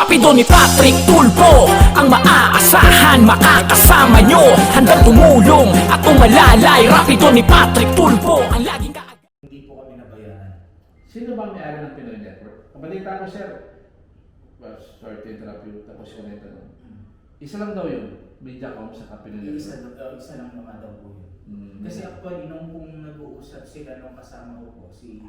Rapido ni Patrick Tulpo Ang maaasahan makakasama nyo Handang tumulong at umalalay Rapido ni Patrick Tulpo Ang laging ka Hindi po kami nabayaran. Sino ba ang may-ari ng Pinoy Network? Kabalita ko, sir. Well, sorry to interrupt you. Tapos ko na ito. no? Isa lang daw yun. Mediacom sa Pinoy Isa, Network. uh, isa lang naman daw po yun. Mm. Kasi actually, nung kung nag-uusap sila nung kasama ko po, si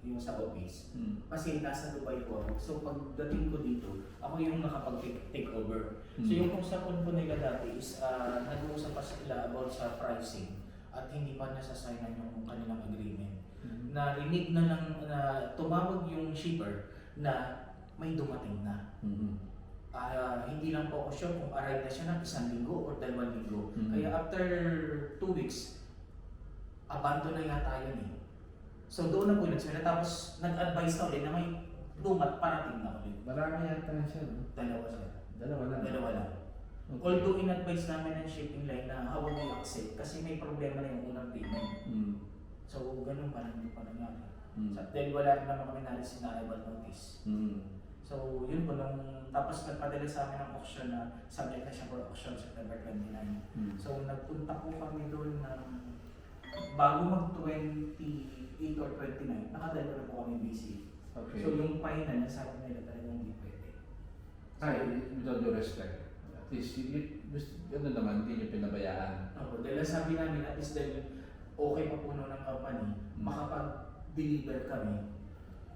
yung sa office, Mm. kasi nasa Dubai po ako. So pagdating ko dito, ako yung nakapag-take over. So Mm. yung usapon po nila dati is uh, nag-uusap pa sila about sa pricing at hindi pa nasasignan yung kanilang agreement. Mm. Narinig na lang na tumawag yung shipper na may dumating na. Mm. Ah, hindi lang po ako sure kung arrive na siya ng isang linggo o dalawang linggo. Mhm. Kaya after two weeks, abandon na yata yun eh. So doon na po yun sila. Tapos nag-advise na ulit na may lumat parating na ulit. Marami yata na siya, no? Dalawa siya. Dalawa lang. Dalawa lang. Okay. Although in-advise namin ng shipping line na hawag mo accept kasi may problema na yung unang payment. Mm. So ganun pa lang hindi pa nangyari. Mm. Sa dahil wala rin naman kami naris na arrival notice. Mm. So, yun po, nung tapos nagpadala sa amin ng auction na subject na siya for auction September 29. Mm. So, nagpunta po kami doon ng bago mag 28 or 29, nakadala na po kami busy. Okay. So, yung final, nasabi nila talagang hindi pwede. Ay, with all due respect. At least, you, ano naman, hindi niyo pinabayaan. Ako, dahil sabi namin, at least dahil okay pa po noon ng company, Mm. makapag-deliver kami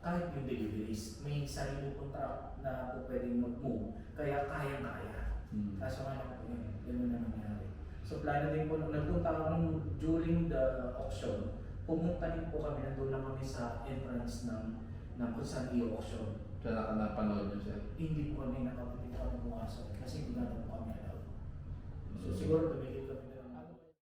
kahit yung deliveries, may sarili contract na po pwedeng mag-move, kaya kaya-kaya. Mm. Kaso nga naman po yun, ganun na nangyari. So plano din po, nung nagpunta ako nung during the auction, pumunta din po kami, nandun lang kami sa entrance ng ng kung saan i-auction. Kaya napanood niyo siya. Hindi po kami nakapunta kami bukasan kasi hindi natin po kami alam. So siguro tumigil kami